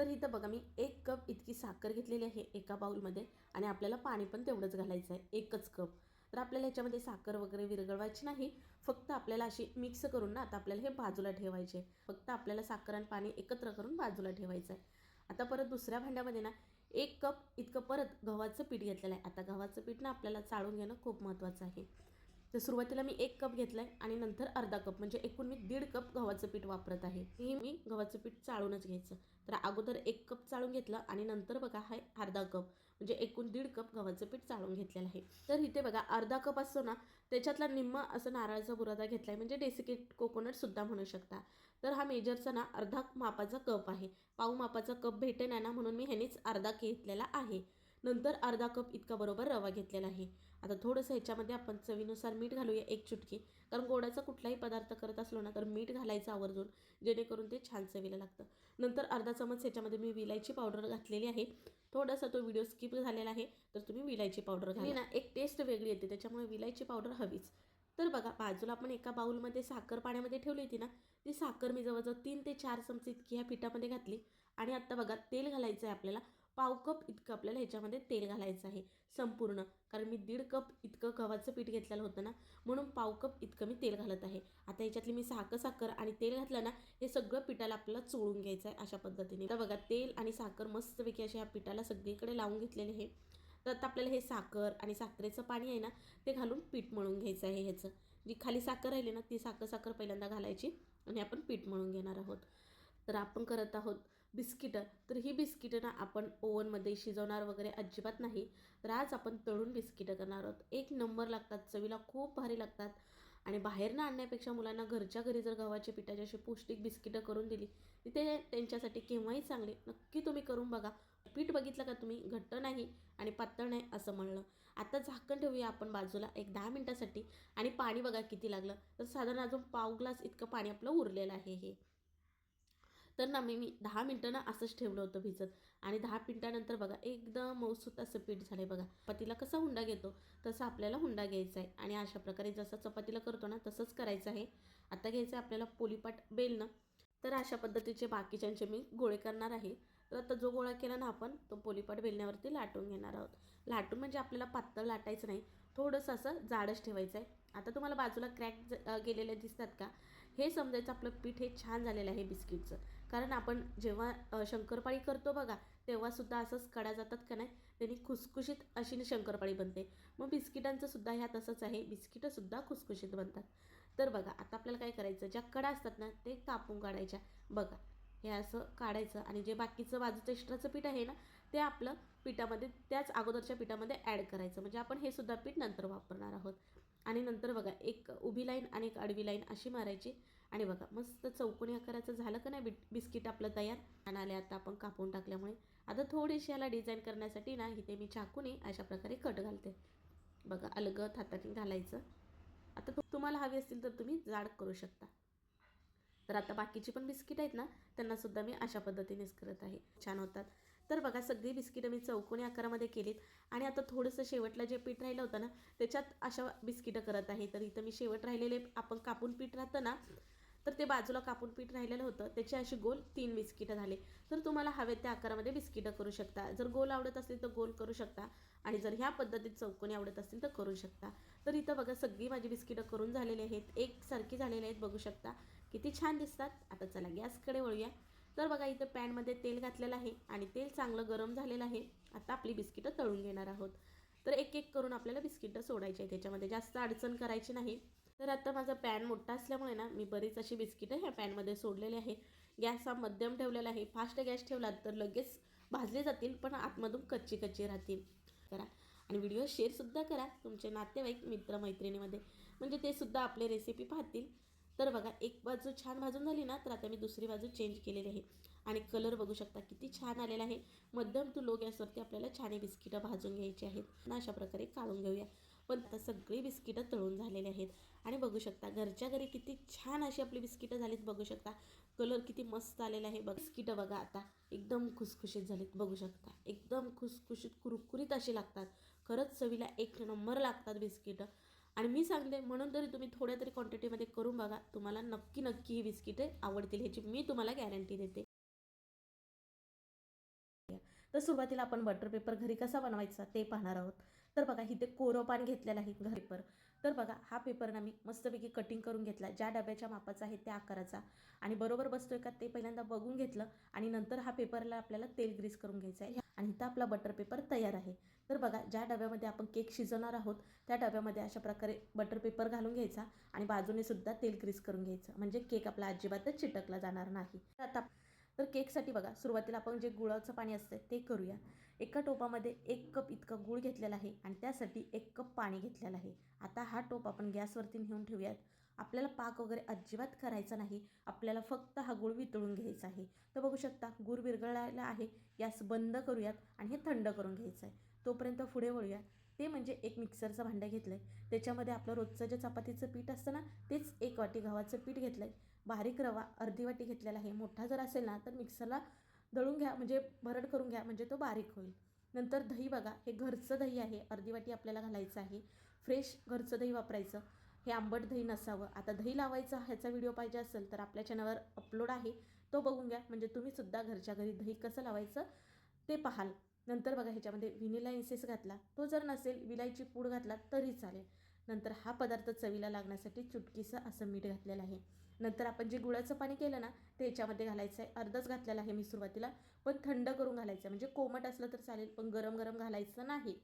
तर इथं बघा मी एक कप इतकी साखर घेतलेली आहे एका बाउलमध्ये आणि आपल्याला पाणी पण तेवढंच घालायचं आहे एकच कप. तर आपल्याला याच्यामध्ये साखर वगैरे विरघळवायची नाही फक्त आपल्याला अशी मिक्स करून ना आता आपल्याला हे बाजूला ठेवायचे फक्त आपल्याला साखर आणि पाणी एकत्र करून बाजूला ठेवायचं आहे. आता परत दुसऱ्या भांड्यामध्ये ना एक कप इतकं परत गव्हाचं पीठ घेतलेलं आहे. आता गव्हाचं पीठ ना आपल्याला चाळून घेणं खूप महत्त्वाचं आहे. तर सुरुवातीला मी एक कप घेतला आहे आणि नंतर अर्धा कप म्हणजे एकूण मी दीड कप गव्हाचं पीठ वापरत आहे. हे मी गव्हाचं पीठ चाळूनच घ्यायचं. तर अगोदर एक कप चाळून घेतलं आणि नंतर बघा हा अर्धा कप म्हणजे एकूण दीड कप गव्हाचं पीठ चाळून घेतलेलं आहे. तर इथे बघा अर्धा कप असतो ना त्याच्यातला निम्मा असं नारळाचा बुरादा घेतला आहे म्हणजे डेसिकेट कोकोनटसुद्धा म्हणू शकता. तर हा मेजरचा ना अर्धा मापाचा कप आहे. पाऊ मापाचा कप भेटे ना म्हणून मी ह्यानेच अर्धा घेतलेला आहे. नंतर अर्धा कप इतका बरोबर रवा घेतलेला आहे. आता थोडंसं ह्याच्यामध्ये आपण चवीनुसार मीठ घालूया एक चुटकी. कारण गोडाचा कुठलाही पदार्थ करत असलो ना तर मीठ घालायचं आवर्जून जेणेकरून ते छान चवीला लागतं. नंतर अर्धा चमच ह्याच्यामध्ये मी विलायची पावडर घातलेली आहे. थोडासा तो व्हिडिओ स्किप झालेला आहे तर तुम्ही विलायची पावडर घाली. ना एक टेस्ट वेगळी येते त्याच्यामुळे विलायची पावडर हवीच. तर बघा बाजूला आपण एका बाउलमध्ये साखर पाण्यामध्ये ठेवली होती ना ती साखर मी जवळजवळ तीन ते चार चमचे इतकी ह्या पिठामध्ये घातली. आणि आत्ता बघा तेल घालायचं आहे आपल्याला. पाव कप इतकं आपल्याला ह्याच्यामध्ये तेल घालायचं आहे संपूर्ण. कारण मी दीड कप इतकं गव्हाचं पीठ घेतलेलं होतं ना म्हणून पाव कप इतकं मी तेल घालत आहे. आता ह्याच्यातली मी साखर साखर आणि तेल घातलं ना हे सगळं पिठाला आपल्याला चोळून घ्यायचं आहे अशा पद्धतीने. तर बघा तेल आणि साखर मस्तपैकी अशा ह्या पिठाला सगळीकडे लावून घेतलेले आहे. तर आता आपल्याला हे साखर आणि साखरेचं पाणी आहे ना ते घालून पीठ मळून घ्यायचं आहे ह्याचं. जी खाली साखर राहिली ना ती साखर साखर पहिल्यांदा घालायची आणि आपण पीठ मळून घेणार आहोत. तर आपण करत आहोत बिस्किटं तर ही बिस्किटं ना आपण ओव्हनमध्ये शिजवणार वगैरे अजिबात नाही. तर आज आपण तळून बिस्किटं करणार आहोत. एक नंबर लागतात चवीला खूप भारी लागतात. आणि बाहेरनं आणण्यापेक्षा मुलांना घरच्या घरी जर गव्हाच्या पिठाची अशी पौष्टिक बिस्किटं करून दिली तर ते त्यांच्यासाठी केव्हाही चांगली नक्की तुम्ही करून बघा. पीठ बघितलं का तुम्ही? घट्ट नाही आणि पातळ नाही असं म्हणलं. आता झाकण ठेवूया आपण बाजूला एक दहा मिनटासाठी. आणि पाणी बघा किती लागलं. तर साधारण अजून पाव ग्लास इतकं पाणी आपलं उरलेलं आहे हे. तर ना मी मी दहा मिनटं ना असंच ठेवलं होतं भिजत. आणि दहा मिनटानंतर बघा एकदम मऊसूत असं पीठ झालं आहे बघा. चपातीला कसा हुंडा घेतो तसा आपल्याला हुंडा घ्यायचा आहे. आणि अशा प्रकारे जसं चपातीला करतो ना तसंच करायचं आहे. आता घ्यायचं आहे आपल्याला पोलीपाट बेलणं. तर अशा पद्धतीचे बाकीच्यांचे मी गोळे करणार आहे. तर आता जो गोळा केला ना आपण तो पोलीपाट बेलण्यावरती लाटून घेणार आहोत. लाटून म्हणजे आपल्याला पातळ लाटायचं नाही. थोडंसं असं जाडच ठेवायचं आहे. आता तुम्हाला बाजूला क्रॅक गेलेले दिसतात का? हे समजायचं आपलं पीठ हे छान झालेलं आहे बिस्किटचं. कारण आपण जेव्हा शंकरपाळी करतो बघा तेव्हासुद्धा असंच कडा जातात का नाही? त्यांनी खुसखुशीत अशी शंकरपाळी बनते. मग बिस्किटांचंसुद्धा ह्या तसंच आहे. बिस्किटंसुद्धा खुसखुशीत बनतात. तर बघा आता आपल्याला काय करायचं? ज्या कडा असतात ना ते कापून काढायच्या. बघा हे असं काढायचं आणि जे बाकीचं बाजूचं एक्स्ट्राचं पीठ आहे ना ते आपलं पिठामध्ये त्याच अगोदरच्या पिठामध्ये ॲड करायचं. म्हणजे आपण हे सुद्धा पीठ नंतर वापरणार आहोत. आणि नंतर बघा एक उभी लाईन आणि एक आडवी लाईन अशी मारायची. आणि बघा मस्त चौकोनी आकाराचं झालं का नाही बि बिस्किट आपलं तयार? आणि आता आपण कापून टाकल्यामुळे. आता थोडीशी याला डिझाईन करण्यासाठी ना इथे मी चाकूने अशा प्रकारे कट घालते. बघा अलगत हाताने घालायचं. आता तुम्हाला हवी असतील तर तुम्ही जाड करू शकता. तर आता बाकीची पण बिस्किट आहेत ना त्यांनासुद्धा मी अशा पद्धतीनेच करत आहे. छान होतात. तर बघा सगळी बिस्किटं मी चौकोनी आकारामध्ये केलीत. आणि आता थोडंसं शेवटला जे पीठ राहिलं होतं ना त्याच्यात अशा बिस्किटं करत आहे. तर इथं मी शेवट राहिलेले आपण कापून पीठ राहतं ना तर ते बाजूला कापून पीठ राहिलेलं होतं. त्याची अशी गोल तीन बिस्किटं झाले. तर तुम्हाला हवे त्या आकारामध्ये बिस्किटं करू शकता. जर गोल आवडत असतील तर गोल करू शकता. आणि जर ह्या पद्धतीत चौकोनी आवडत असतील तर करू शकता. तर इथं बघा सगळी माझी बिस्किटं करून झालेली आहेत. एकसारखी झालेली आहेत बघू शकता. किती छान दिसतात. आता चला गॅसकडे वळूया. तर बघा इथं पॅनमध्ये तेल घातलेलं आहे आणि तेल चांगलं गरम झालेलं आहे. आता आपली बिस्किटं तळून घेणार आहोत. तर एक एक करून आपल्याला बिस्किटं सोडायची आहे त्याच्यामध्ये जास्त अडचण करायची नाही. तर आता माझा पॅन मोठा असल्यामुळे ना मी बरीच अशी बिस्किटं ह्या पॅनमध्ये सोडलेली आहे. गॅस हा मध्यम ठेवलेला आहे. फास्ट गॅस ठेवला तर लगेच भाजले जातील पण आतमधून कच्ची कच्ची राहतील. करा. आणि व्हिडिओ शेअरसुद्धा करा तुमचे नातेवाईक मित्रमैत्रिणीमध्ये. म्हणजे ते सुद्धा आपले रेसिपी पाहतील. तर बघा एक बाजू छान भाजून झाली ना तर आता मी दुसरी बाजू चेंज केलेली आहे. आणि कलर बघू शकता किती छान आलेला आहे. मध्यम टू लो गॅसवरती आपल्याला छान बिस्किटं भाजून घ्यायची आहेत. अशा प्रकारे काढून घेऊया. पण आता सगळी बिस्किटं तळून झालेली आहेत. आणि बघू शकता घरच्या घरी किती छान अशी आपली बिस्किटं झालीत बघू शकता. कलर किती मस्त आलेला आहे बघ. बिस्किटं बघा आता एकदम खुसखुशीत झालीत बघू शकता. एकदम खुसखुशीत कुरकुरीत अशी लागतात. खरंच चवीला एक नंबर लागतात बिस्किटं. आणि मी सांगते म्हणून तरी तुम्ही थोड्या तरी क्वांटिटीमध्ये करून बघा. तुम्हाला नक्की नक्की ही बिस्किटे आवडतील ह्याची मी तुम्हाला गॅरंटी देते. तर सुरुवातीला आपण बटर पेपर घरी कसा बनवायचा ते पाहणार आहोत. तर बघा इथे कोरं पान घेतलेलं आहे घर पेपर तर बघा हा पेपर ना मी मस्तपैकी कटिंग करून घेतला. ज्या डब्याच्या मापाचा आहे त्या आकाराचा. आणि बरोबर बसतोय का ते पहिल्यांदा बघून घेतलं आणि नंतर हा पेपरला आपल्याला तेल ग्रीस करून घ्यायचा आहे. आणि इथं आपला बटर पेपर तयार आहे. तर बघा ज्या डब्यामध्ये आपण केक शिजवणार आहोत त्या डब्यामध्ये अशा प्रकारे बटर पेपर घालून घ्यायचा आणि बाजूने सुद्धा तेल ग्रीस करून घ्यायचं. म्हणजे केक आपला अजिबातच चिटकला जाणार नाही. तर आता तर केकसाठी बघा सुरुवातीला आपण जे गुळाचं पाणी असतं ते करूया. एका टोपामध्ये एक कप इतकं गूळ घेतलेला आहे आणि त्यासाठी एक कप पाणी घेतलेलं आहे. आता हा टोप आपण गॅसवरती नेऊन ठेवूयात. आपल्याला पाक वगैरे अजिबात करायचा नाही. आपल्याला फक्त हा गुळ वितळून घ्यायचा आहे. तर बघू शकता गुळ विरघळायला आहे. गॅस बंद करूयात आणि हे थंड करून घ्यायचं आहे. तोपर्यंत पुढे वळूया ते म्हणजे एक मिक्सरचं भांडं घेतलं आहे त्याच्यामध्ये आपलं रोजचं जे चपातीचं पीठ असतं ना तेच एक वाटी गव्हाचं पीठ घेतलं आहे बारीक रवा अर्धी वाटी घेतलेला आहे. मोठा जर असेल ना तर मिक्सरला दळून घ्या म्हणजे भरड करून घ्या म्हणजे तो बारीक होईल. नंतर दही बघा हे घरचं दही आहे. अर्धी वाटी आपल्याला घालायचं आहे. फ्रेश घरचं दही वापरायचं. हे आंबट दही नसावं. आता दही लावायचा ह्याचा व्हिडिओ पाहिजे असेल तर आपल्या चॅनलवर अपलोड आहे. तो बघून घ्या. म्हणजे तुम्हीसुद्धा घरच्या घरी दही कसं लावायचं ते पाहाल. नंतर बघा ह्याच्यामध्ये व्हिनिला इन्सेस घातला. तो जर नसेल विलायची पूड घातला तरी चालेल. नंतर हा पदार्थ चवीला लागण्यासाठी चुटकीचं असं मीठ घातलेलं आहे. नंतर आपण जे गुळाचं पाणी केलं ना ते याच्यामध्ये घालायचं आहे अर्धच घातलेलं आहे मी सुरुवातीला पण थंड करून घालायचं म्हणजे कोमट असलं तर चालेल पण गरम गरम घालायचं नाही.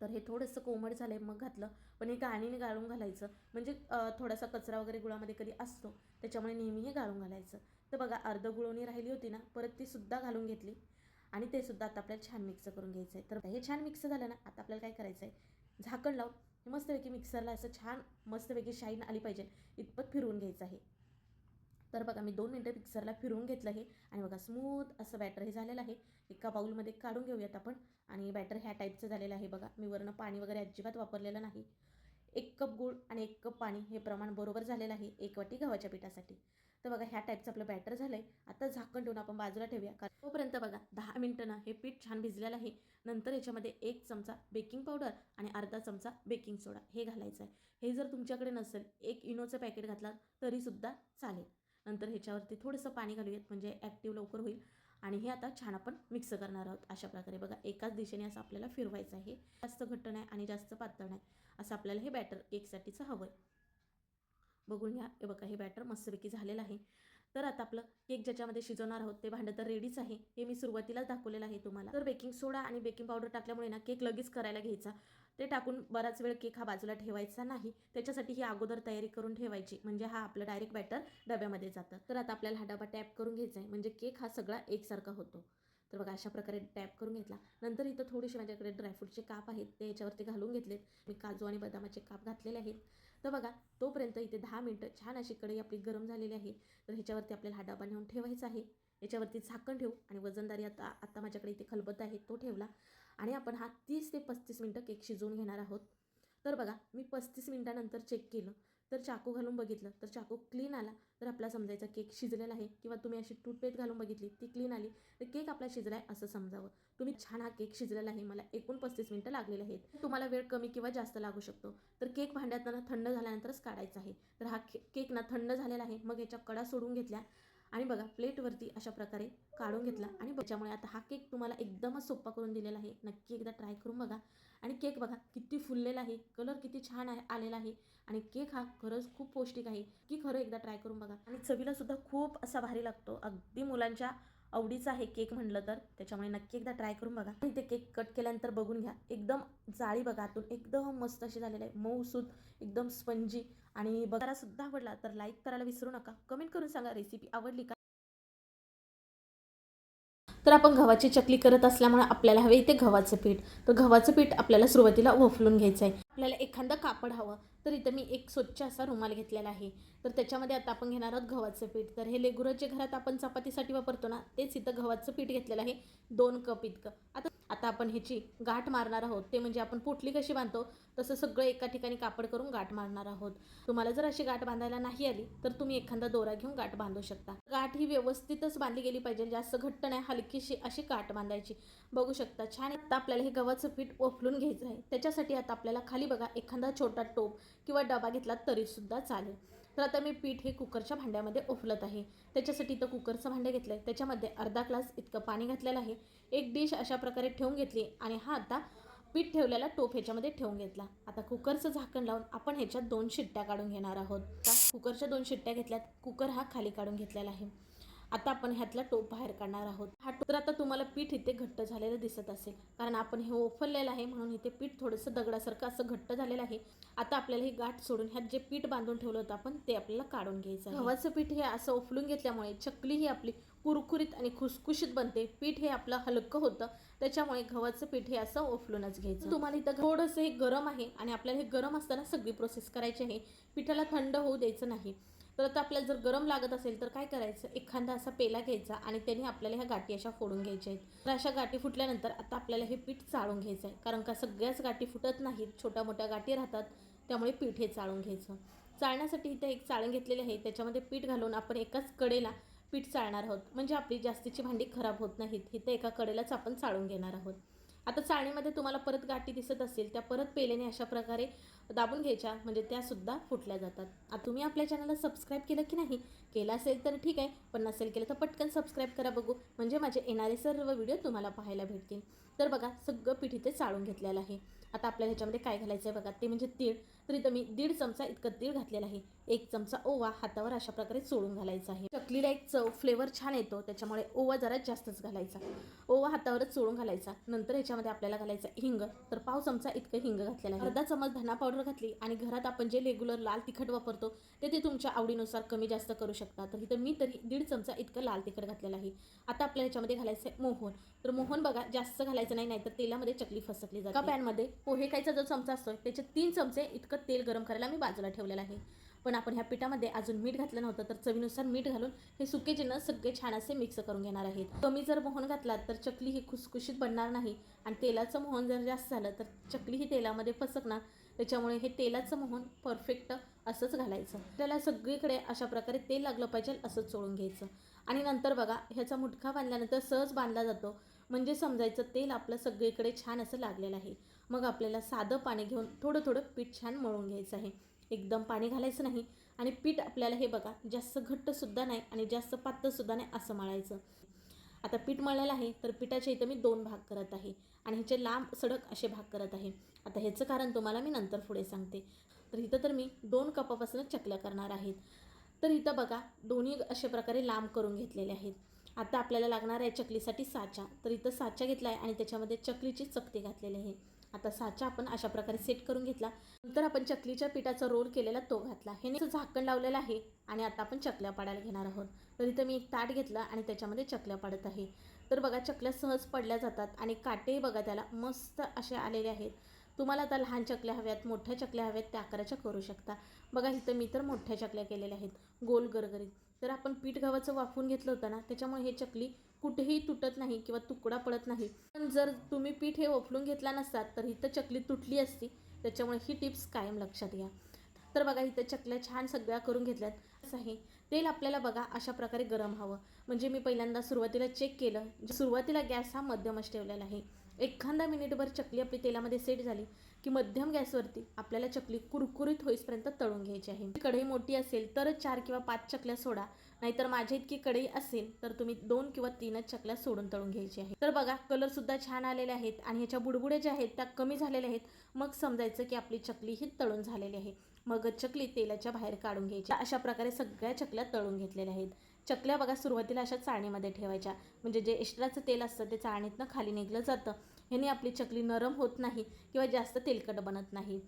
तर हे थोडंसं कोमट झालं आहे मग घातलं. पण हे गाणीने गाळून घालायचं. म्हणजे थोडासा कचरा वगैरे गुळामध्ये कधी असतो त्याच्यामुळे नेहमी हे गाळून घालायचं. तर बघा अर्ध गुळवणी राहिली होती ना परत ती सुद्धा घालून घेतली. आणि ते सुद्धा आता आपल्याला छान मिक्स करून घ्यायचं आहे तर हे छान मिक्स झालं ना आता आपल्याला काय करायचं आहे झाकण लावून मस्तपैकी मिक्सरला असं छान मस्तपैकी शाईन आली पाहिजे. इतपत फिरवून घ्यायचं आहे. तर बघा मी दोन मिनटं मिक्सरला फिरवून घेतलं आहे. आणि बघा स्मूथ असं बॅटर हे झालेलं आहे. एका बाऊलमध्ये काढून घेऊयात आपण. आणि बॅटर ह्या टाईपचं झालेलं आहे बघा. मी वरनं पाणी वगैरे अजिबात वापरलेलं नाही. एक कप गूळ आणि एक कप पाणी हे प्रमाण बरोबर झालेलं आहे. एक वाटी गव्हाच्या पिठासाठी. तर बघा ह्या टाईपचं आपलं बॅटर झालं आहे आता झाकण ठेवून आपण बाजूला ठेवूया. कारण तोपर्यंत बघा दहा मिनटं ना हे पीठ छान भिजलेलं आहे. नंतर याच्यामध्ये एक चमचा बेकिंग पावडर आणि अर्धा चमचा बेकिंग सोडा हे घालायचं आहे. हे जर तुमच्याकडे नसेल एक इनोचं पॅकेट घातला तरीसुद्धा चालेल. नंतर ह्याच्यावरती थोडंसं पाणी घालूयात म्हणजे ॲक्टिव्ह लवकर होईल. आणि हे आता छान आपण मिक्स करणार आहोत अशा प्रकारे. बघा एकाच दिशेने असं आपल्याला फिरवायचं आहे. जास्त घट्ट नाही आणि जास्त पातळ नाही. असं आपल्याला हे बॅटर केकसाठीचं हवं आहे बघून घ्या. हे बघा हे बॅटर मस्तपैकी झालेलं आहे. तर आता आपलं केक ज्याच्यामध्ये शिजवणार आहोत ते भांडं तर रेडीच आहे. हे मी सुरुवातीलाच दाखवलेलं आहे तुम्हाला. तर बेकिंग सोडा आणि बेकिंग पावडर टाकल्यामुळे ना केक लगेच करायला घ्यायचा. ते टाकून बराच वेळ केक हा बाजूला ठेवायचा नाही. त्याच्यासाठी ही अगोदर तयारी करून ठेवायची. म्हणजे हा आपलं डायरेक्ट बॅटर डब्यामध्ये जातं. तर आता आपल्याला हा डबा टॅप करून घ्यायचा आहे. म्हणजे केक हा सगळा एकसारखा होतो. तर बघा अशा प्रकारे टॅप करून घेतला. नंतर इथं थोडीशी माझ्याकडे ड्रायफ्रूटचे काप आहेत. ते याच्यावरती घालून घेतलेत. मी काजू आणि बदामाचे काप घातलेले आहेत. तर बघा तोपर्यंत इथे दहा मिनटं छान अशी कढई आपली गरम झालेली आहे. तर ह्याच्यावरती आपल्याला हा डबा नेऊन ठेवायचा आहे. याच्यावरती झाकण ठेवू आणि वजनदारी आता आत्ता माझ्याकडे इथे खलबत्ता आहे तो ठेवला. आणि आपण हा तीस ते पस्तीस मिनटं केक शिजवून घेणार आहोत. तर बघा मी पस्तीस मिनटानंतर चेक केलं. तर चाकू घालून बघितलं तर चाकू क्लीन आला. तर आपला समजायचा केक शिजलेला आहे. किंवा तुम्ही अशी टूथपेस्ट घालून बघितली ती क्लीन आली. तर केक आपला शिजला आहे असं समजावं. तुम्ही छान हा केक शिजलेला आहे मला एकूण पस्तीस मिनटं लागलेले आहेत. तुम्हाला वेळ कमी किंवा जास्त लागू शकतो. तर केक भांड्यातनं थंड झाल्यानंतरच काढायचा आहे. तर हा केक ना थंड झालेला आहे मग याच्या कडा सोडून घेतल्या आणि बघा प्लेटवरती अशा प्रकारे काढून घेतला आणि त्याच्यामुळे आता हा केक तुम्हाला एकदमच सोपा करून दिलेला आहे. नक्की एकदा ट्राय करून बघा. आणि केक बघा किती फुललेला आहे कलर किती छान आहे आलेला आहे. आणि केक हा खरंच खूप पौष्टिक आहे. की खरं एकदा ट्राय करून बघा. आणि चवीला सुद्धा खूप असा भारी लागतो. अगदी मुलांच्या आवडीचा आहे केक म्हटलं तर त्याच्यामुळे नक्की एकदा ट्राय करून बघा. आणि ते केक कट केल्यानंतर बघून घ्या. एकदम जाळी बघा आतून एकदम मस्त अशी झालेली आहे. मऊसूद एकदम स्पंजी आणि बघायला सुद्धा आवडला तर लाईक करायला विसरू नका. कमेंट करून सांगा रेसिपी आवडली का? तर आपण गव्हाची चकली करत असल्यामुळे आपल्याला हवे इथे गव्हाचं पीठ. तर गव्हाचं पीठ आपल्याला सुरुवातीला वफलून घ्यायचं आहे आपल्याला एखादं कापड हवं तर इथं मी एक स्वच्छ असा रुमाल घेतलेला आहे. तर त्याच्यामध्ये आता आपण घेणार आहोत गव्हाचं पीठ. तर हे लेगुरं जे घरात आपण चपातीसाठी वापरतो ना तेच इथं गव्हाचं पीठ घेतलेलं आहे. दोन कप इतकं. आता आता आपण ह्याची गाठ मारणार आहोत. ते म्हणजे आपण पोटली कशी बांधतो तसं सगळं एका ठिकाणी कापड करून गाठ मारणार आहोत. तुम्हाला जर अशी गाठ बांधायला नाही आली तर तुम्ही एखादा दोरा घेऊन गाठ बांधू शकता. गाठ ही व्यवस्थितच बांधली गेली पाहिजे. जास्त घट्ट नाही हलकीशी अशी गाठ बांधायची. बघू शकता छान आता आपल्याला हे गव्हाचं पीठ ओफलून घ्यायचं आहे. त्याच्यासाठी आता आपल्याला खाली बघा एखादा छोटा टोप किंवा डबा घेतला तरीसुद्धा चालेल. तर आता मी पीठ हे कुकरच्या भांड्यामध्ये ओफलत आहे. त्याच्यासाठी इथं कुकरचं भांडं घेतलं आहे त्याच्यामध्ये अर्धा ग्लास इतकं पाणी घातलेलं आहे. एक डिश अशा प्रकारे ठेवून घेतली आणि हा आता पीठ ठेवलेला टोप ह्याच्यामध्ये ठेवून घेतला. आता कुकरचं झाकण लावून आपण ह्याच्यात दोन शिट्ट्या काढून घेणार आहोत. कुकरच्या दोन शिट्ट्या घेतल्यात. कुकर हा खाली काढून घेतलेला आहे. आता आपण ह्यातला टोप बाहेर काढणार आहोत. हा टोप तर आता तुम्हाला पीठ इथे घट्ट झालेलं दिसत असेल. कारण आपण हे ओफललेलं आहे म्हणून इथे पीठ थोडंसं दगडासारखं असं घट्ट झालेलं आहे. आता आपल्याला ही गाठ सोडून ह्यात जे पीठ बांधून ठेवलं होतं आपण ते आपल्याला काढून घ्यायचं गव्हाचं पीठ हे असं ओफलून घेतल्यामुळे चकली ही आपली कुरकुरीत आणि खुसखुशीत बनते. पीठ हे आपलं हलकं होतं. त्याच्यामुळे गव्हाचं पीठ हे असं ओफलूनच घ्यायचं. तुम्हाला इथं थोडंसं हे गरम आहे आणि आपल्याला हे गरम असताना सगळी प्रोसेस करायची आहे. पिठाला थंड होऊ द्यायचं नाही. तर आता आपल्याला जर गरम लागत असेल तर काय करायचं? एखादा असा पेला घ्यायचा आणि त्याने आपल्याला ह्या गाठी अशा फोडून घ्यायच्या आहेत. तर अशा गाठी फुटल्यानंतर आता आपल्याला हे पीठ चाळून घ्यायचं आहे कारण का सगळ्याच गाठी फुटत नाहीत छोट्या मोठ्या गाठी राहतात त्यामुळे पीठ हे चाळून घ्यायचं. चाळण्यासाठी इथं एक चाळण घेतलेली आहे. त्याच्यामध्ये पीठ घालून आपण एकाच कडेला पीठ चाळणार आहोत. म्हणजे आपली जास्तीची भांडी खराब होत नाहीत. इथं एका कडेलाच आपण चाळून घेणार आहोत. आता चाळणीमध्ये तुम्हाला परत गाठी दिसत असेल त्या परत पेलेने अशा प्रकारे दाबून घ्यायच्या म्हणजे त्यासुद्धा फुटल्या जातात. आता तुम्ही आपल्या चॅनलला सबस्क्राईब केलं की नाही केलं असेल तर ठीक आहे पण नसेल केलं तर पटकन सबस्क्राईब करा बघू म्हणजे माझे येणारे सर्व व्हिडिओ तुम्हाला पाहायला भेटतील. तर बघा सगळं पीठ इथे चाळून घेतलेलं आहे. आता आपल्याला ह्याच्यामध्ये काय घालायचं आहे बघा ते म्हणजे तीळ. तर मी दीड चमचा इतकं तीळ घातलेला आहे. एक चमचा ओवा हातावर अशा प्रकारे चोळून घालायचा आहे. चकलीला एक चव फ्लेवर छान येतो. त्याच्यामुळे ओवा जरा जास्तच घालायचा. ओवा हातावरच चोळून घालायचा. नंतर ह्याच्यामध्ये आपल्याला घालायचा हिंग. तर पाव चमचा इतकं हिंग घातलेलं आहे. अर्धा चमच धना पावडर घातली आणि घरात आपण जे रेग्युलर लाल तिखट वापरतो ते ते तुमच्या आवडीनुसार कमी जास्त करू शकता. तर इथं मी तरी दीड चमचा इतकं लाल तिखट घातलेलं आहे. आता आपल्याला ह्याच्यामध्ये घालायचं आहे मोहन. तर मोहन बघा जास्त घालायचं नाही नाहीतर तेलामध्ये चकली फसकली जाते. पॅनमध्ये पोहे खायचा जो चमचा असतो त्याचे तीन चमचे इतकं तेल गरम करायला मी बाजूला ठेवलेलं आहे. पण आपण ह्या पिठामध्ये अजून मीठ घातलं नव्हतं तर चवीनुसार मीठ घालून हे सुके जिन्नस सगळे छान असे मिक्स करून घेणार आहेत. कमी जर मोहन घातला तर चकली ही खुसखुशीत बनणार नाही आणि तेलाचं मोहन जर जास्त झालं तर चकली ही तेलामध्ये फसकणार त्याच्यामुळे हे तेलाचं मोहन परफेक्ट असंच घालायचं. त्याला सगळीकडे अशा प्रकारे तेल लागलं पाहिजे असंच चोळून घ्यायचं. आणि नंतर बघा ह्याचा मुटखा बांधल्यानंतर सहज बांधला जातो. म्हणजे समजायचं तेल आपलं सगळीकडे छान असं लागलेलं आहे. मग आपल्याला साधं पाणी घेऊन थोडं थोडं पीठ छान मळून घ्यायचं आहे. एकदम पाणी घालायचं नाही आणि पीठ आपल्याला हे बघा जास्त घट्टसुद्धा नाही आणि जास्त पातळसुद्धा नाही असं मळायचं. आता पीठ मळलेलं आहे तर पिठाच्या इथं मी दोन भाग करत आहे आणि ह्याचे लांब सडक असे भाग करत आहे. आता ह्याचं कारण तुम्हाला मी नंतर पुढे सांगते. तर इथं तर मी दोन कपापासून चकल्या करणार आहेत तर इथं बघा दोन्ही अशा प्रकारे लांब करून घेतलेले आहेत. आता आपल्याला लागणार आहे चकलीसाठी साचा. तर इथं साचा घेतला आहे आणि त्याच्यामध्ये चकलीची चकती घातलेली आहे. आता साचा आपण अशा प्रकारे सेट करून घेतला. नंतर आपण चकलीच्या पिठाचा रोल केलेला तो घातला. हे नाही झाकण लावलेलं आहे आणि आता आपण चकल्या पाडायला घेणार आहोत. तर इथं मी एक ताट घेतला आणि त्याच्यामध्ये चकल्या पाडत आहे. तर बघा चकल्या सहज पडल्या जातात आणि काटेही बघा त्याला मस्त असे आलेले आहेत. तुम्हाला आता लहान चकल्या हव्यात मोठ्या चकल्या हव्यात त्या आकाराच्या करू शकता. बघा इथं मी तर मोठ्या चकल्या केलेल्या आहेत. गोल गरगरीत. तर आपण पीठ गव्हाचं वाफवून घेतलं होतं ना त्याच्यामुळे हे चकली कुठेही तुटत नाही किंवा तुकडा पडत नाही. पण जर तुम्ही पीठ हे वाफलून घेतला नसतात तर इथं चकली तुटली असती. त्याच्यामुळे ही टिप्स कायम लक्षात घ्या. तर बघा इथं चकल्या छान सगळ्या करून घेतल्यात. असं आहे. तेल आपल्याला बघा अशा प्रकारे गरम हवं. म्हणजे मी पहिल्यांदा सुरुवातीला चेक केलं. म्हणजे सुरुवातीला गॅस हा मध्यमच ठेवलेला आहे. एखादा मिनिटभर चकली आपली तेलामध्ये सेट झाली की मध्यम गॅसवरती आपल्याला चकली कुरकुरीत होईपर्यंत तळून घ्यायची आहे. कढई मोठी असेल तर चार किंवा पाच चकल्या सोडा. नाहीतर माझ्या इतकी कढई असेल तर तुम्ही दोन किंवा तीनच चकल्या सोडून तळून घ्यायची आहे. तर बघा कलर सुद्धा छान आलेले आहेत आणि ह्याच्या बुडबुड्या ज्या आहेत त्या कमी झालेल्या आहेत. मग समजायचं की आपली चकली ही तळून झालेली आहे. मग चकली तेलाच्या बाहेर काढून घ्यायची. अशा प्रकारे सगळ्या चकल्या तळून घेतलेल्या आहेत. चकल्या बघा सुरुवातीला अशा चाळणीमध्ये ठेवायच्या. म्हणजे जे एक्स्ट्राचं तेल असतं ते चाळणीतनं खाली निघलं जातं. ह्याने आपली चकली नरम होत नाही किंवा जास्त तेलकट बनत नाही.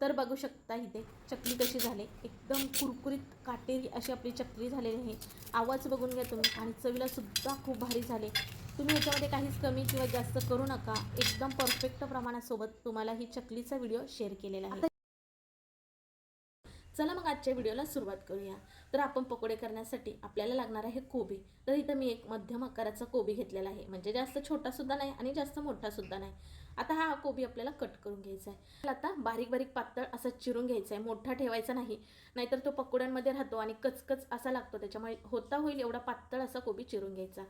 तर बघू शकता इथे. चकली कशी झाली? एकदम कुरकुरीत काटेरी अशी आपली चकली झालेली आहे. आवाज बघून घ्या तुम्ही. आणि चवीला सुद्धा खूप भारी झाले. तुम्ही ह्याच्यामध्ये काहीच कमी किंवा जास्त करू नका. एकदम परफेक्ट प्रमाणासोबत तुम्हाला ही चकलीचा व्हिडिओ शेअर केलेला आहे. चला मग आजच्या व्हिडिओला सुरुवात करूया. तर आपण पकोडे करण्यासाठी आपल्याला लागणार आहे कोबी. तर इथं मी एक मध्यम आकाराचा कोबी घेतलेला आहे. म्हणजे जास्त छोटा सुद्धा नाही आणि जास्त मोठा सुद्धा नाही. आता हा कोबी आपल्याला कट करून घ्यायचा आहे. आता बारीक बारीक पातळ असा चिरून घ्यायचा आहे. मोठा ठेवायचा नाही. नाहीतर तो पकोड्यांमध्ये राहतो आणि कचकच असा लागतो. त्याच्यामुळे होता होईल एवढा पातळ असा कोबी चिरून घ्यायचा.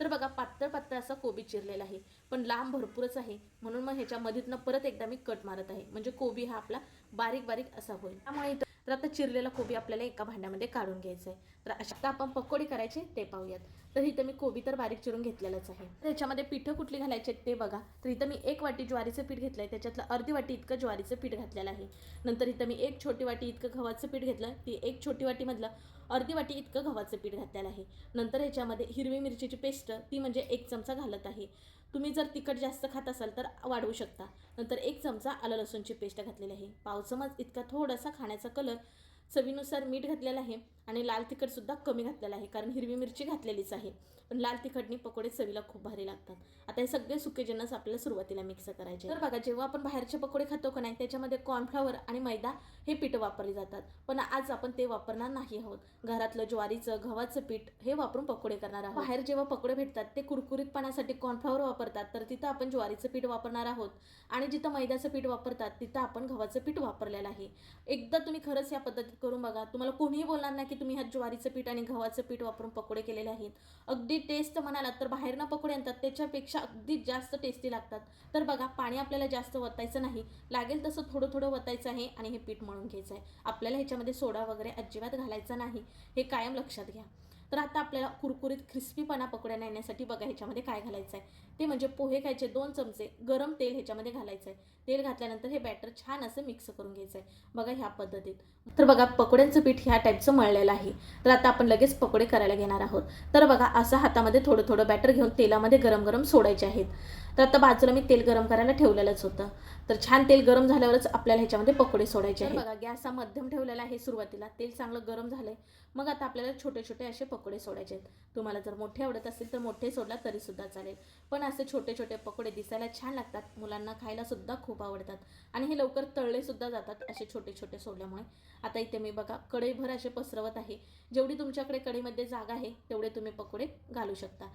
तर बघा पातळ पातळ असा कोबी चिरलेला आहे. पण लांब भरपूरच आहे. म्हणून मग ह्याच्यामधीतनं परत एकदा मी कट मारत आहे. म्हणजे कोबी हा आपला बारीक बारीक असा होईल. त्यामुळे इथं तर आता चिरलेला कोबी आपल्याला एका भांड्यामध्ये काढून घ्यायचा आहे तर अशा आता आपण पकोडी करायचे ते पाहूयात. तर इथं मी कोबी तर बारीक चिरून घेतलेलंच आहे. त्याच्यामध्ये पिठं कुठली घालायचे ते बघा. तर इथं मी एक वाटी ज्वारीचं पीठ घेतलं आहे त्याच्यातलं अर्धी वाटी इतकं ज्वारीचं पीठ घातलेलं आहे. नंतर इथं मी एक छोटी वाटी इतकं गव्हाचं पीठ घेतलं ती एक छोटी वाटीमधलं अर्धी वाटी इतकं गव्हाचं पीठ घातलेलं आहे. नंतर ह्याच्यामध्ये हिरवी मिरचीची पेस्ट ती म्हणजे एक चमचा घालत आहे. तुम्ही जर तिखट जास्त खात असाल तर वाढवू शकता. नंतर एक चमचा आलं लसूणची पेस्ट घातलेली आहे. पाव चमच इतका थोडासा खाण्याचा कलर चवीनुसार मीठ घातलेलं आहे आणि लाल तिखटसुद्धा कमी घातलेलं आहे कारण हिरवी मिरची घातलेलीच आहे. पण लाल तिखटनी पकोडे चवीला खूप भारी लागतात. आता हे सगळे सुके जिन्नस आपल्याला सुरुवातीला मिक्स करायचे तर बघा जेव्हा आपण बाहेरचे पकोडे खातो का नाही त्याच्यामध्ये कॉर्नफ्लॉवर आणि मैदा हे पीठ वापरले जातात. पण आज आपण ते वापरणार नाही आहोत. घरातलं ज्वारीचं गव्हाचं पीठ हे वापरून पकोडे करणार आहोत. बाहेर जेव्हा पकोडे भेटतात ते कुरकुरीतपणासाठी कॉर्नफ्लॉवर वापरतात तर तिथं आपण ज्वारीचं पीठ वापरणार आहोत. आणि जिथं मैद्याचं पीठ वापरतात तिथं आपण गव्हाचं पीठ वापरलेलं आहे. एकदा तुम्ही खरंच या पद्धतीत करून बघा. तुम्हाला कोणीही बोलणार नाही की तुम्ही ह्या ज्वारीचं पीठ आणि गव्हाचं पीठ वापरून पकोडे केलेले आहेत. अगदी टेस्ट म्हणालात तर बाहेरनं पकोडे आणतात त्याच्यापेक्षा अगदी जास्त टेस्टी लागतात. तर बघा पाणी आपल्याला जास्त वतायचं नाही. लागेल तसं थोडं थोडं वतायचं आहे आणि हे पीठ मळून घ्यायचं आहे. आपल्याला ह्याच्यामध्ये सोडा वगैरे अजिबात घालायचा नाही. हे कायम लक्षात घ्या. तर आता आपल्याला कुरकुरीत क्रिस्पीपणा पकोड्या येण्यासाठी बघा ह्याच्यामध्ये काय घालायचं आहे ते म्हणजे पोहे खायचे दोन चमचे गरम तेल ह्याच्यामध्ये घालायचं आहे तेल घातल्यानंतर हे बॅटर छान असं मिक्स करून घ्यायचं आहे बघा ह्या पद्धतीत. तर बघा पकोड्यांचं पीठ ह्या टाईपचं मळलेलं आहे. तर आता आपण लगेच पकोडे करायला घेणार आहोत. तर बघा असं हातामध्ये थोडं थोडं बॅटर घेऊन तेलामध्ये गरम गरम सोडायचे आहेत. तर आता बाजूला मी तेल गरम करायला ठेवलेलंच होतं. तर छान तेल गरम झाल्यावरच आपल्याला ह्याच्यामध्ये पकोडे सोडायचे आहेत. बघा गॅस हा मध्यम ठेवलेला आहे सुरुवातीला. तेल चांगलं गरम झालंय. मग आता आपल्याला छोटे छोटे असे पकोडे सोडायचे आहेत. तुम्हाला जर मोठे आवडत असेल तर मोठे सोडला तरी सुद्धा चालेल. पण असे छोटे छोटे पकोडे दिसायला छान लागतात. मुलांना खायला सुद्धा खूप आवडतात. आणि हे लवकर तळले सुद्धा जातात असे छोटे छोटे सोडल्यामुळे. आता इथे मी बघा कढईभर असे पसरवत आहे. जेवढी तुमच्याकडे कढईमध्ये जागा आहे तेवढे तुम्ही पकोडे घालू शकता.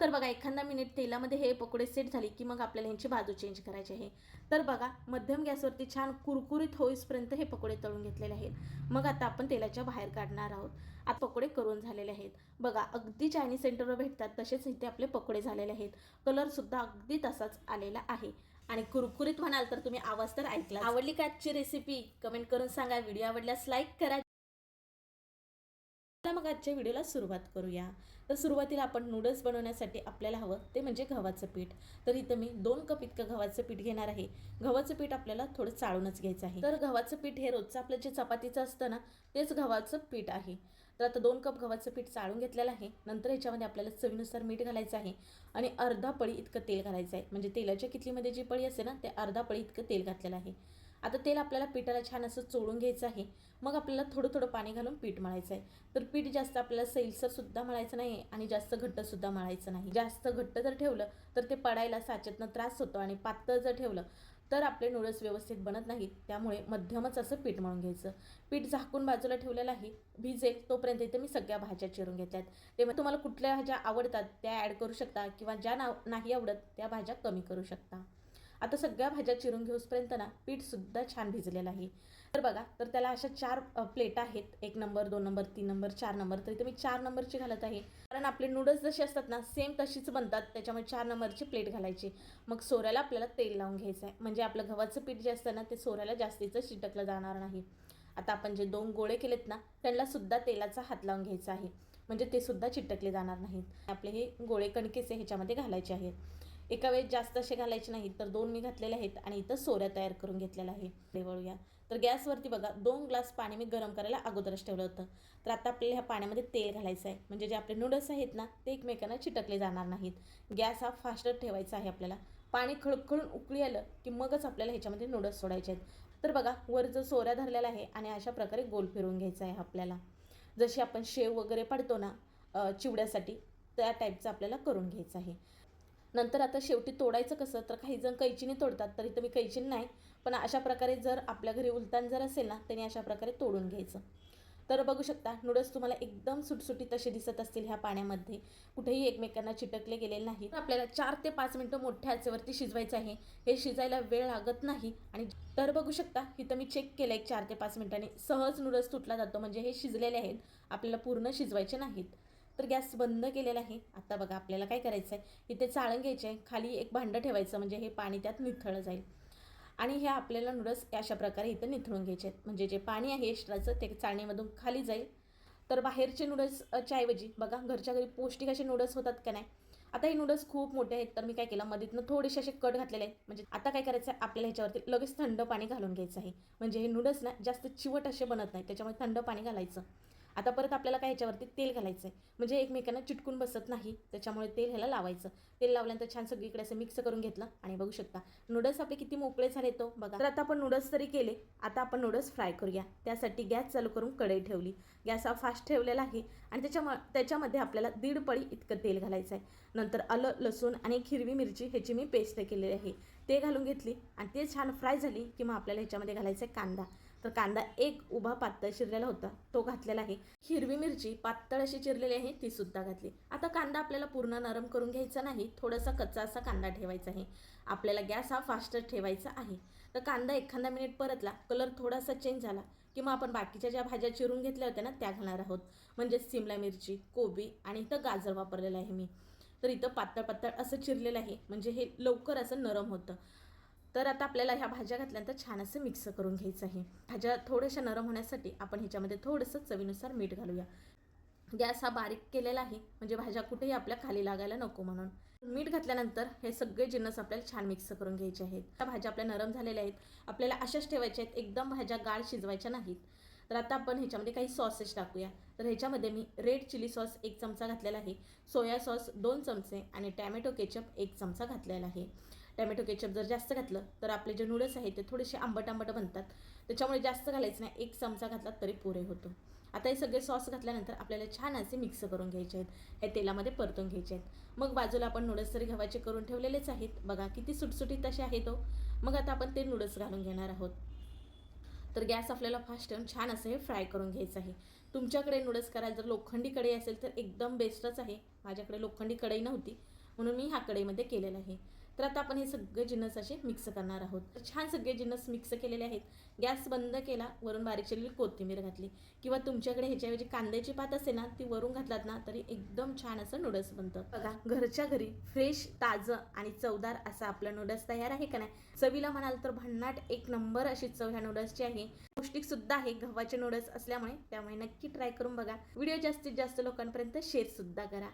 तर बघा एखादा मिनिट तेलामध्ये हे पकोडे सेट झाले की मग आपल्याला ह्यांची बाजू चेंज करायची आहे. तर बघा मध्यम गॅसवरती छान कुरकुरीत होईसपर्यंत हे पकोडे तळून घेतलेले आहेत. मग आता आपण तेलाच्या बाहेर काढणार आहोत. आता पकोडे करून झालेले आहेत. बघा अगदी चायनीज सेंटरवर भेटतात तसेच इथे आपले पकोडे झालेले आहेत. कलरसुद्धा अगदी तसाच आलेला आहे. आणि कुरकुरीत म्हणाल तर तुम्ही आवाज तर ऐकला आवडली का आजची रेसिपी कमेंट करून सांगा. व्हिडिओ आवडल्यास लाईक करा. तर मग आजच्या व्हिडिओला सुरुवात करूया. तर सुरुवातीला आपण नूडल्स बनवण्यासाठी आपल्याला हवं ते म्हणजे गव्हाचं पीठ. तर इथं मी दोन कप इतकं गव्हाचं पीठ घेणार आहे. गव्हाचं पीठ आपल्याला थोडं चाळूनच घ्यायचं आहे. तर गव्हाचं पीठ हे रोजचं आपलं जे चपातीचं असतं ना तेच गव्हाचं पीठ आहे. तर आता दोन कप गव्हाचं पीठ चाळून घेतलेलं आहे. नंतर ह्याच्यामध्ये आपल्याला चवीनुसार मीठ घालायचं आहे आणि अर्धा पळी इतकं तेल घालायचं आहे. म्हणजे तेलाच्या कितलीमध्ये जी पळी असते ना ते अर्धा पळी इतकं तेल घातलेलं आहे. आता तेल आपल्याला पिठाला छान असं चोळून घ्यायचं आहे. मग आपल्याला थोडं थोडं पाणी घालून पीठ मळायचं आहे तर पीठ जास्त आपल्याला सैलसरसुद्धा मळायचं नाही आणि जास्त घट्टसुद्धा मळायचं नाही. जास्त घट्ट जर ठेवलं तर ते पडायला साचेतनं त्रास होतो आणि पातळ जर ठेवलं तर आपले नूडल्स व्यवस्थित बनत नाहीत. त्यामुळे मध्यमच असं पीठ मळून घ्यायचं. पीठ झाकून बाजूला ठेवलेलं आहे. भिजेल तोपर्यंत इथे मी सगळ्या भाज्या चिरून घेतल्यात. ते तुम्हाला कुठल्या भाज्या आवडतात त्या ॲड करू शकता किंवा ज्या ना नाही आवडत त्या भाज्या कमी करू शकता. आता सगळ्या भाज्या चिरून घेऊसपर्यंत ना पीठसुद्धा छान भिजलेलं आहे. तर बघा तर त्याला अशा चार प्लेट आहेत. एक नंबर दोन नंबर तीन नंबर चार नंबर तर इथे मी चार नंबरची घालत आहे. कारण आपले नूडल्स जसे असतात ना सेम तशीच बनतात. त्याच्यामुळे चार नंबरची प्लेट घालायची. मग सोऱ्याला आपल्याला तेल लावून घ्यायचं आहे म्हणजे आपलं गव्हाचं पीठ जे असतं ना ते सोऱ्याला जास्तीचं चिटकलं जाणार नाही. आता आपण जे दोन गोळे केलेत ना त्यांना सुद्धा तेलाचा हात लावून घ्यायचा आहे. म्हणजे ते सुद्धा चिटकले जाणार नाहीत. आपले हे गोळे कणकेचे ह्याच्यामध्ये घालायचे आहेत. एका वेळेस जास्त असे घालायचे नाहीत तर दोन मी घातलेले आहेत आणि इथं सोऱ्या तयार करून घेतलेल्या आहे देवळूया तर गॅसवरती बघा दोन ग्लास पाणी मी गरम करायला अगोदरच ठेवलं होतं. तर आता आपल्याला ह्या पाण्यामध्ये तेल घालायचं आहे. म्हणजे जे आपले नूडल्स आहेत ना ते एकमेकांना चिटकले जाणार नाहीत. गॅस हा फास्टर ठेवायचा आहे आपल्याला. पाणी खळखळून उकळी आलं की मगच आपल्याला ह्याच्यामध्ये नूडल्स सोडायचे आहेत. तर बघा वर जो सोऱ्या धरलेला आहे आणि अशा प्रकारे गोल फिरवून घ्यायचा आहे आपल्याला. जशी आपण शेव वगैरे पाडतो ना चिवड्यासाठी त्या टाईपचं आपल्याला करून घ्यायचं आहे. नंतर आता शेवटी तोडायचं कसं? तर काही जण कैचीने तोडतात तर इथं मी कैचीने नाही. पण अशा प्रकारे जर आपल्या घरी उलतान जर असेल ना त्यांनी अशा प्रकारे तोडून घ्यायचं. तर बघू शकता नूडल्स तुम्हाला एकदम सुटसुटीत असे दिसत असतील ह्या पाण्यामध्ये. कुठेही एकमेकांना चिटकले गेलेले नाही आपल्याला चार ते पाच मिनटं मोठ्या आचेवरती शिजवायचं आहे. हे शिजायला वेळ लागत नाही. आणि तर बघू शकता इथं मी चेक केलं एक चार ते पाच मिनिटांनी. सहज नूडल्स तुटला जातो. म्हणजे हे शिजलेले आहेत. आपल्याला पूर्ण शिजवायचे नाहीत. तर गॅस बंद केलेला आहे. आता बघा आपल्याला काय करायचं आहे इथे चाळण घ्यायचे आहे खाली एक भांडं ठेवायचं म्हणजे हे पाणी त्यात निथळलं जाईल. आणि हे आपल्याला नूडल्स अशा प्रकारे इथं निथळून घ्यायचे आहेत. म्हणजे जे पाणी आहे एक्स्ट्राचं ते चाळणीमधून खाली जाईल. तर बाहेरचे नूडल्सच्या ऐवजी बघा घरच्या घरी पौष्टिक असे नूडल्स होतात का नाही? आता हे नूडल्स खूप मोठे आहेत तर मी काय केलं मधीतनं थोडेसे असे कट घातलेले आहेत. म्हणजे आता काय करायचं आहे आपल्याला ह्याच्यावरती लगेच थंड पाणी घालून घ्यायचं आहे. म्हणजे हे नूडल्स ना जास्त चिवट असे बनत नाही. त्याच्यामुळे थंड पाणी घालायचं. आता परत आपल्याला काय ह्याच्यावरती तेल घालायचं आहे म्हणजे एकमेकांना चिटकून बसत नाही. त्याच्यामुळे तेल ह्याला लावायचं. तेल लावल्यानंतर छान सगळीकडे असं मिक्स करून घेतलं आणि बघू शकता. नूडल्स आपले किती मोकळे झाले तो बघा. तर आता आपण नूडल्स तरी केले. आता आपण नूडल्स फ्राय करूया. त्यासाठी गॅस चालू करून कढई ठेवली. गॅस हा फास्ट ठेवलेला आहे. आणि त्याच्याम त्याच्यामध्ये आपल्याला दीड पळी इतकं तेल घालायचं आहे नंतर आलं लसूण आणि हिरवी मिरची ह्याची मी पेस्ट केलेली आहे. ते घालून घेतली आणि ते छान फ्राय झाली की मग आपल्याला ह्याच्यामध्ये घालायचं आहे कांदा. तर कांदा एक उभा पातळ चिरलेला होता. तो घातलेला आहे. हिरवी मिरची पातळ अशी चिरलेली आहे ती सुद्धा घातली. आता कांदा आपल्याला पूर्ण नरम करून घ्यायचा नाही थोडासा कच्चा असा कांदा ठेवायचा आहे. आपल्याला गॅस हा फास्ट ठेवायचा आहे. तर कांदा एखादा मिनिट परतला कलर थोडासा चेंज झाला किंवा आपण बाकीच्या ज्या भाज्या चिरून घेतल्या होत्या ना त्या घालणार आहोत. म्हणजे सिमला मिरची कोबी आणि इथं गाजर वापरलेलं आहे मी. तर इथं पातळ पातळ असं चिरलेलं आहे. म्हणजे हे लवकर असं नरम होतं. तर आता आपल्याला ह्या भाज्या घातल्यानंतर छान असं मिक्स करून घ्यायचं आहे. भाज्या थोड्याशा नरम होण्यासाठी आपण ह्याच्यामध्ये थोडंसं चवीनुसार मीठ घालूया. गॅस हा बारीक केलेला आहे. म्हणजे भाज्या कुठेही आपल्या खाली लागायला नको म्हणून. मीठ घातल्यानंतर हे सगळे जिन्नस आपल्याला छान मिक्स करून घ्यायचे आहेत. त्या भाज्या आपल्या नरम झालेल्या आहेत. आपल्याला अशाच ठेवायच्या आहेत. एकदम भाज्या गाळ शिजवायच्या नाहीत. तर आता आपण ह्याच्यामध्ये काही सॉसेस टाकूया. तर ह्याच्यामध्ये मी रेड चिली सॉस एक चमचा घातलेला आहे. सोया सॉस दोन चमचे आणि टॅमॅटो केचप एक चमचा घातलेला आहे. टॅमॅटो केचप जर जास्त घातलं तर आपले जे नूडल्स आहेत ते थोडेसे आंबट आंबट बनतात. त्याच्यामुळे जास्त घालायचं नाही एक चमचा घातला तरी पुरे होतो. आता हे सगळे सॉस घातल्यानंतर आपल्याला छान असे मिक्स करून घ्यायचे आहेत. हे तेलामध्ये परतून घ्यायचे आहेत. मग बाजूला आपण नूडल्स तरी गव्हाचे करून ठेवलेलेच आहेत. बघा किती सुटसुटीत असे आहे तो हो. मग आता आपण ते नूडल्स घालून घेणार आहोत. तर गॅस आपल्याला फास्ट ठेवून छान असं हे फ्राय करून घ्यायचं आहे. तुमच्याकडे नूडल्स करायला जर लोखंडी कढई असेल तर एकदम बेस्टच आहे. माझ्याकडे लोखंडी कढई नव्हती म्हणून मी ह्या कढईमध्ये केलेलं आहे. तर आता आपण हे सगळे जिन्नस असे मिक्स करणार आहोत. तर छान सगळे जिन्नस मिक्स केलेले आहेत. गॅस बंद केला वरून बारीक चिरलेली कोथिंबीर घातली. किंवा तुमच्याकडे ह्याच्याऐवजी कांद्याची पात असेल ना ती वरून घातलात ना तरी एकदम छान असं नूडल्स बनतं. बघा घरच्या घरी फ्रेश ताजं आणि चवदार असं आपलं नूडल्स तयार आहे का नाही? चवीला म्हणाल तर भन्नाट एक नंबर अशी चव ह्या नूडल्सची आहे. पौष्टिक सुद्धा आहे गव्हाचे नूडल्स असल्यामुळे. त्यामुळे नक्की ट्राय करून बघा. व्हिडिओ जास्तीत जास्त लोकांपर्यंत शेअर सुद्धा करा.